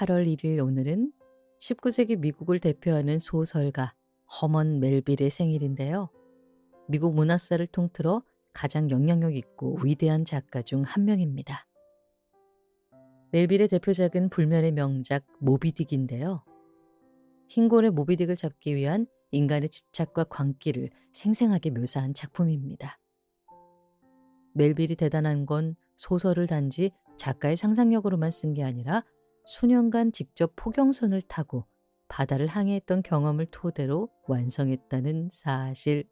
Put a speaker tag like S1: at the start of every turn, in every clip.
S1: 8월 1일 오늘은 19세기 미국을 대표하는 소설가 허먼 멜빌의 생일인데요. 미국 문화사를 통틀어 가장 영향력 있고 위대한 작가 중 한 명입니다. 멜빌의 대표작은 불면의 명작 모비딕인데요. 흰골의 모비딕을 잡기 위한 인간의 집착과 광기를 생생하게 묘사한 작품입니다. 멜빌이 대단한 건 소설을 단지 작가의 상상력으로만 쓴 게 아니라 수년간 직접 포경선을 타고 바다를 항해했던 경험을 토대로 완성했다는 사실.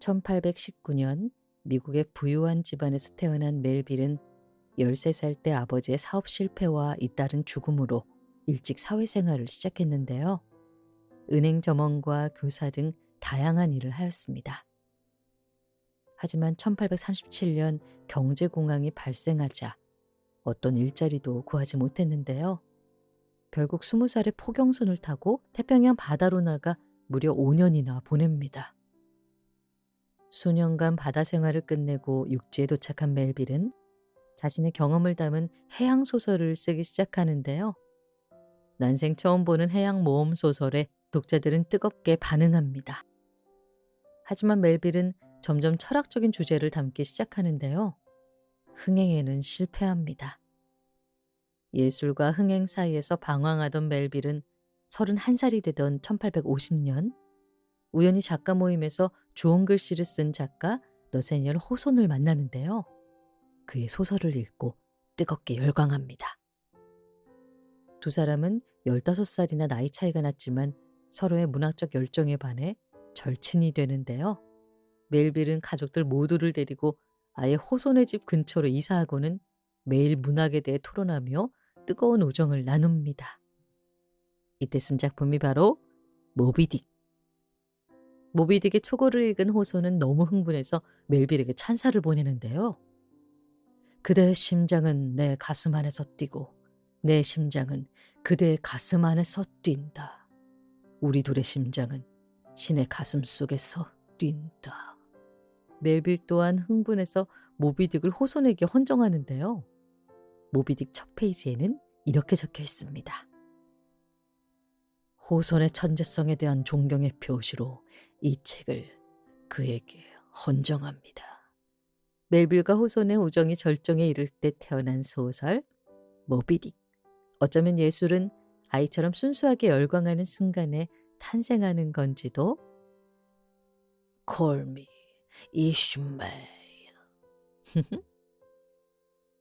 S1: 1819년 미국의 부유한 집안에서 태어난 멜빌은 13살 때 아버지의 사업 실패와 잇따른 죽음으로 일찍 사회생활을 시작했는데요. 은행 점원과 교사 등 다양한 일을 하였습니다. 하지만 1837년 경제공황이 발생하자 어떤 일자리도 구하지 못했는데요. 결국 20살에 포경선을 타고 태평양 바다로 나가 무려 5년이나 보냅니다. 수년간 바다 생활을 끝내고 육지에 도착한 멜빌은 자신의 경험을 담은 해양 소설을 쓰기 시작하는데요. 난생 처음 보는 해양 모험 소설에 독자들은 뜨겁게 반응합니다. 하지만 멜빌은 점점 철학적인 주제를 담기 시작하는데요. 흥행에는 실패합니다. 예술과 흥행 사이에서 방황하던 멜빌은 31살이 되던 1850년 우연히 작가 모임에서 좋은 글씨를 쓴 작가 너세니얼 호손을 만나는데요. 그의 소설을 읽고 뜨겁게 열광합니다. 두 사람은 15살이나 나이 차이가 났지만 서로의 문학적 열정에 반해 절친이 되는데요. 멜빌은 가족들 모두를 데리고 아예 호손의 집 근처로 이사하고는 매일 문학에 대해 토론하며 뜨거운 우정을 나눕니다. 이때 쓴 작품이 바로 모비딕. 모비딕의 초고를 읽은 호손은 너무 흥분해서 멜빌에게 찬사를 보내는데요. 그대의 심장은 내 가슴 안에서 뛰고 내 심장은 그대의 가슴 안에서 뛴다. 우리 둘의 심장은 신의 가슴 속에서 뛴다. 멜빌 또한 흥분해서 모비딕을 호손에게 헌정하는데요. 모비딕 첫 페이지에는 이렇게 적혀 있습니다. 호손의 천재성에 대한 존경의 표시로 이 책을 그에게 헌정합니다. 멜빌과 호손의 우정이 절정에 이를 때 태어난 소설 모비딕. 어쩌면 예술은 아이처럼 순수하게 열광하는 순간에 탄생하는 건지도 Call 이슈메일